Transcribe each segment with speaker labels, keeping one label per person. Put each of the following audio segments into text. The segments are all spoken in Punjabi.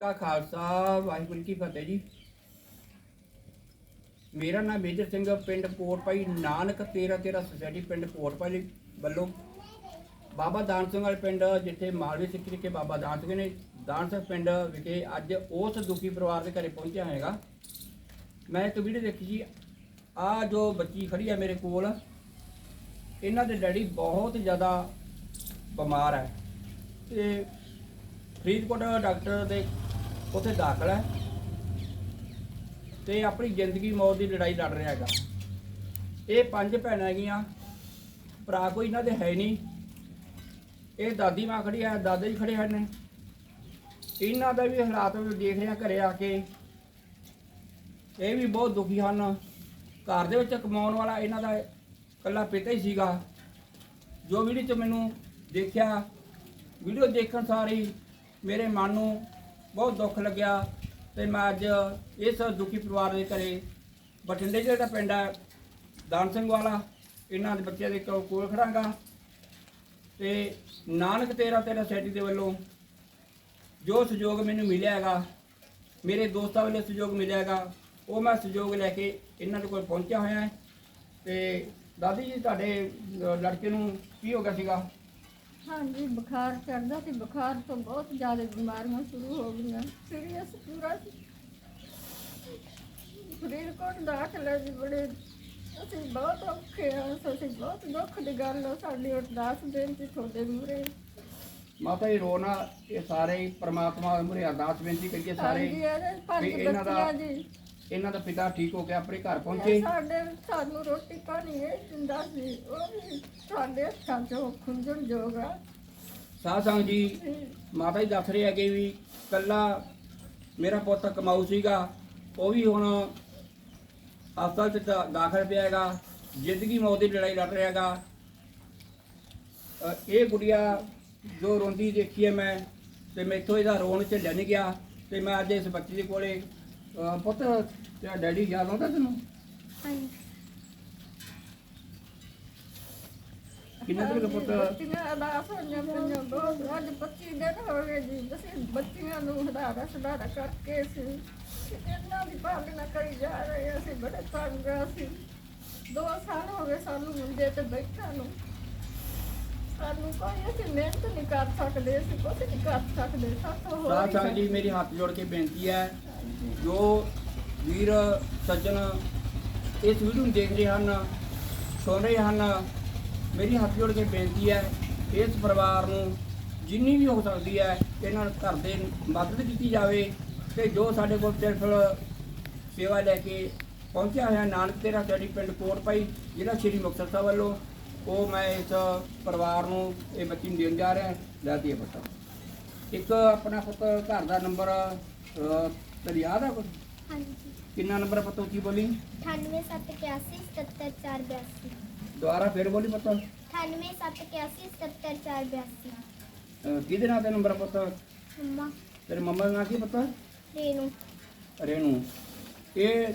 Speaker 1: ਕਾ ਖਾਲਸਾ, ਵਾਹਿਗੁਰੂ ਕੀ ਫਤਿਹ ਜੀ। ਮੇਰਾ ਨਾਮ ਮੇਜਰ ਸਿੰਘ ਪਿੰਡ ਕੋਟਪਾਈ ਨਾਨਕ 13 13 ਸੁਸਾਇਟੀ ਪਿੰਡ ਕੋਟਪਾਈ ਵੱਲੋਂ। ਬਾਬਾ ਦਾਨ ਸਿੰਘ ਵਾਲੇ ਪਿੰਡ, ਜਿੱਥੇ ਮਾਲਵੇ ਸਿੱਖੀ ਕੇ ਬਾਬਾ ਦਾਨ ਸਿੰਘ ਨੇ, ਦਾਨ ਸਿੰਘ ਪਿੰਡ ਵਿਖੇ ਅੱਜ ਉਸ ਦੁਖੀ ਪਰਿਵਾਰ ਦੇ ਘਰੇ ਪਹੁੰਚਿਆ ਹੈਗਾ। ਮੈਂ ਇੱਕ ਵੀਡੀਓ ਦੇਖੀ ਜੀ ਆ ਜੋ ਬੱਚੀ ਖੜੀ ਹੈ ਮੇਰੇ ਕੋਲ, ਇਹਨਾਂ ਦੇ ਡੈਡੀ ਬਹੁਤ ਜ਼ਿਆਦਾ ਬਿਮਾਰ ਹੈ ਤੇ ਫਰੀਦਕੋਟ ਡਾਕਟਰ ਦੇ ਉੱਥੇ ਦਾਖਲ ਹੈ। ਤੇ ਆਪਣੀ ਜ਼ਿੰਦਗੀ ਮੌਤ ਦੀ ਲੜਾਈ ਲੜ ਰਿਹਾ ਹੈਗਾ। ਇਹ ਪੰਜ ਭੈਣਾਂ ਹੈਗੀਆਂ। ਭਰਾ ਕੋਈ ਇਹਨਾਂ ਦੇ ਹੈ ਨਹੀਂ। ਇਹ ਦਾਦੀ ਮਾਂ ਖੜੀ ਹੈ ਦਾਦਾ ਜੀ ਖੜੇ ਹਨ। ਇਹਨਾਂ ਦਾ ਵੀ ਹਾਲਾਤ ਦੇਖ ਰਿਹਾ, ਘਰੇ ਆ ਕੇ। ਇਹ ਵੀ ਬਹੁਤ ਦੁਖੀ ਹਨ। ਘਰ ਦੇ ਵਿੱਚ ਕਮਾਉਣ ਵਾਲਾ ਇਹਨਾਂ ਦਾ ਇਕੱਲਾ ਪਿਤਾ ਹੀ ਸੀਗਾ। ਜੋ ਵੀਡੀਓ 'ਚ ਮੈਨੂੰ ਦੇਖਿਆ, ਵੀਡੀਓ ਦੇਖਣ ਸਾਰੀ ਮੇਰੇ ਮਨ ਨੂੰ ਬਹੁਤ ਦੁੱਖ ਲੱਗਿਆ ਤੇ ਮੈਂ ਅੱਜ ਇਸ ਦੁਖੀ ਪਰਿਵਾਰ ਦੇ ਘਰੇ ਬਠਿੰਡੇ ਜਿਹੜਾ ਪਿੰਡ ਹੈ, ਦਾਨ ਸਿੰਘ ਵਾਲਾ, ਇਹਨਾਂ ਦੇ ਬੱਚਿਆਂ ਦੇ ਕੋ- ਕੋਲ ਖੜਾਂਗਾ ਤੇ ਨਾਨਕ ਤੇਰਾ ਤੇਰਾ ਸੈਟੀ ਦੇ ਵੱਲੋਂ ਜੋ ਸਹਿਯੋਗ ਮੈਨੂੰ ਮਿਲਿਆ ਹੈਗਾ, ਮੇਰੇ ਦੋਸਤਾਂ ਵੱਲੋਂ ਸਹਿਯੋਗ ਮਿਲਿਆ ਹੈਗਾ, ਉਹ ਮੈਂ ਸਹਿਯੋਗ ਲੈ ਕੇ ਇਹਨਾਂ ਦੇ ਕੋਲ ਪਹੁੰਚਿਆ ਹੋਇਆ ਹੈ ਤੇ ਦਾਦੀ ਜੀ, ਤੁਹਾਡੇ ਲੜਕੇ ਨੂੰ ਕੀ ਹੋ ਗਿਆ ਸੀਗਾ?
Speaker 2: ਹਾਂਜੀ ਬੁਖਾਰ ਚੜਦਾ ਸੀ ਬੁਖਾਰ ਤੋਂ ਬਹੁਤ ਜ਼ਿਆਦਾ ਬਿਮਾਰੀਆਂ ਸ਼ੁਰੂ ਹੋ ਗਈਆਂ। ਸੀਰੀਅਸ ਪੂਰਾ ਸੀ। ਫਰੀਦਕੋਟ ਦਾਖਲ ਜੀ ਬੜੇ? ਅਸੀਂ ਬਹੁਤ ਔਖੇ ਹਾਂ ਅਸੀਂ ਬਹੁਤ ਦੁੱਖ ਦੀ ਗੱਲ ਹੈ ਸਾਡੀ ਅਰਦਾਸ ਬੇਨਤੀ ਤੁਹਾਡੇ ਮੂਹਰੇ।
Speaker 1: ਮਾਤਾ ਜੀ ਰੋਣਾ ਇਹ ਸਾਰੇ ਹੀ ਪ੍ਰਮਾਤਮਾ ਦੇ ਮੁਰੇ ਅਰਦਾਸ ਬੇਨਤੀ ਕਰੀਏ ਸਾਰੇ
Speaker 2: ਹਾਂਜੀ ਪੰਜ
Speaker 1: ਇਹਨਾਂ ਦਾ-
Speaker 2: ਬੱਚੀਆਂ ਜੀ।
Speaker 1: ਇਹਨਾਂ ਦਾ ਪਿਤਾ ਠੀਕ ਹੋ ਕੇ ਆਪਣੇ ਘਰ ਪਹੁੰਚੇ।
Speaker 2: ਸਾਡੇ ਸਾਨੂੰ ਰੋਟੀ ਪਾਣੀ ਇਹ ਦਿੰਦਾ ਸੀ। ਉਹ ਵੀ ਸਾਡੇ ਹੱਥਾਂ ਚੋਂ ਖੁੰਝਣ ਜੋਗਾ
Speaker 1: ਸਾਧ ਸੰਗ ਜੀ ਮਾਤਾ ਜੀ ਦੱਸ ਰਹੇ ਹੈਗੇ ਵੀ ਕੱਲਾ ਮੇਰਾ ਪੁੱਤ ਕਮਾਊ ਸੀਗਾ। ਉਹ ਵੀ ਹੁਣ ਹਸਪਤਾਲ 'ਚ ਦਾਖਲ ਪਿਆ ਹੈਗਾ। ਜ਼ਿੰਦਗੀ ਮੌਤ ਦੀ ਲੜਾਈ ਲੜ ਰਿਹਾ ਹੈਗਾ। ਇਹ ਗੁੜੀਆ ਜੋ ਰੋਂਦੀ ਦੇਖੀ ਹੈ ਮੈਂ ਤੇ ਮੈਥੋਂ ਇਹਦਾ ਰੋਣ ਝੱਲਿਆ ਨਹੀਂ ਗਿਆ। ਤੇ ਮੈਂ ਅੱਜ ਇਸ ਬੱਚੀ ਦੇ ਕੋਲੇ ਅ, ਪੁੱਤ ਤੇਰਾ ਡੈਡੀ ਯਾਦ ਆਉਂਦਾ ਤੈਨੂੰ?
Speaker 2: ਹਾਂਜੀ।
Speaker 1: ਕਿੰਨੇ ਦਿਨ ਦਾ ਪੁੱਤ?
Speaker 2: ਬੱਚੀਆਂ ਹੋਈਆਂ ਪਈਆਂ ਬਹੁਤ ਅੱਜ 25 ਦਿਨ ਹੋ ਗਏ। ਜੀ। ਅਸੀਂ ਬੱਚੀਆਂ ਨੂੰ ਹਦਾਰਾ ਸੁਧਾਰਾ ਕਰਕੇ ਸੀ ਇਹਨਾਂ ਦੀ ਪਾਲਣਾ ਕਰੀ ਜਾ ਰਹੇ ਅਸੀਂ ਬੜੇ ਤੰਗ ਆ ਸੀ ਦੋ ਸਾਲ ਹੋ ਗਏ ਸਾਨੂੰ ਮੁੰਡੇ ਤੇ ਬੈਠਾ ਨੂੰ। ਸਾਨੂੰ ਕੋਈ ਅਸੀਂ ਮਿਹਨਤ ਨਹੀਂ ਕਰ ਸਕਦੇ। ਅਸੀਂ ਕੁਝ ਨਹੀਂ ਕਰ ਸਕਦੇ। ਸਾਥੋਂ ਹੋ
Speaker 1: ਸਾਧ
Speaker 2: ਨਹੀਂ
Speaker 1: ਸੰਗਤ ਜੀ ਮੇਰੀ ਹੱਥ ਜੋੜ ਕੇ ਬੇਨਤੀ ਹੈ। ਜੋ ਵੀਰ ਸੱਜਣ ਇਸ ਵੀਡੀਓ ਨੂੰ ਦੇਖ ਰਹੇ ਹਨ, ਸੁਣ ਰਹੇ ਹਨ, ਮੇਰੀ ਹੱਥ ਜੋੜ ਕੇ ਬੇਨਤੀ ਹੈ, ਇਸ ਪਰਿਵਾਰ ਨੂੰ ਜਿੰਨੀ ਵੀ ਹੋ ਸਕਦੀ ਹੈ, ਇਹਨਾਂ ਨੂੰ ਘਰ ਦੇ ਮਦਦ ਕੀਤੀ ਜਾਵੇ ਤੇ ਜੋ ਸਾਡੇ ਕੋਲ ਸਿਰਫ ਸੇਵਾ ਲੈ ਕੇ ਪਹੁੰਚਿਆ ਹੋਇਆ ਨਾਨਕ ਤੇਰਾ ਸੈਡੀ ਪਿੰਡ ਕੋਟਪਾਈ ਜਿਹੜਾ ਸ਼੍ਰੀ ਮੁਕਤਸਰ ਸਾਹਿਬ ਵੱਲੋਂ, ਉਹ ਮੈਂ ਇਸ ਪਰਿਵਾਰ ਨੂੰ ਇਹ ਬੱਚੀ ਨੂੰ ਦੇਣ ਜਾ ਰਿਹਾ, ਲੈ ਦਈਏ ਪਤਾ ਇੱਕ ਆਪਣਾ ਪੁੱਤ, ਘਰ ਦਾ ਨੰਬਰ ਤੇਰੀ ਯਾਦ ਆ ਕੁਛ?
Speaker 3: ਹਾਂਜੀ।
Speaker 1: ਕਿੰਨਾ ਨੰਬਰ ਪੁੱਤ ਉੱਚੀ ਬੋਲੀ?
Speaker 3: 9871877482
Speaker 1: ਦੁਬਾਰਾ ਫਿਰ ਬੋਲੀ ਪੁੱਤ।
Speaker 3: 9871877482
Speaker 1: ਅਹ ਕਿਹਦੇ ਨਾਂ ਤੇ ਨੰਬਰ ਪੁੱਤ?
Speaker 3: ਮੰਮਾ।
Speaker 1: ਤੇਰੇ ਮੰਮਾ ਦਾ ਨਾਂ ਕੀ ਪੁੱਤ?
Speaker 3: ਰੇਨੂ।
Speaker 1: ਰੇਣੂ ਇਹ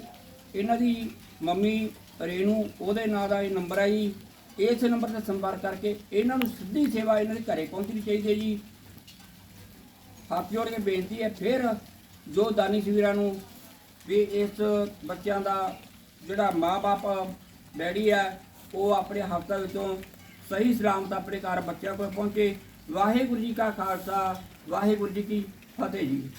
Speaker 1: ਇਹਨਾਂ ਦੀ ਮੰਮੀ ਰੇਣੂ ਉਹਦੇ ਨਾਂ ਦਾ ਇਹ ਨੰਬਰ ਹੈ ਜੀ। ਇਸ ਨੰਬਰ ਤੇ ਸੰਪਰਕ ਕਰਕੇ ਇਹਨਾਂ ਨੂੰ ਸਿੱਧੀ ਸੇਵਾ ਇਹਨਾਂ ਦੇ ਘਰੇ ਪਹੁੰਚਣੀ ਚਾਹੀਦੀ ਹੈ ਜੀ। ਹੱਥ ਜੋੜ ਕੇ ਬੇਨਤੀ ਹੈ ਫਿਰ ਜੋ ਦਾਨੀ ਸਵੀਰਾਂ ਨੂੰ ਵੀ ਇਸ ਬੱਚਿਆਂ ਦਾ ਜਿਹੜਾ ਮਾਪੇ ਡੈਡੀ ਹੈ ਉਹ ਆਪਣੇ ਹਸਪਤਾਲ ਵਿੱਚੋਂ ਸਹੀ ਸਲਾਮਤ ਆਪਣੇ ਘਰ ਬੱਚਿਆਂ ਕੋਲ ਪਹੁੰਚੇ। ਵਾਹਿਗੁਰੂ ਜੀ ਕਾ ਖਾਲਸਾ, ਵਾਹਿਗੁਰੂ ਜੀ ਕੀ ਫਤਿਹ ਜੀ।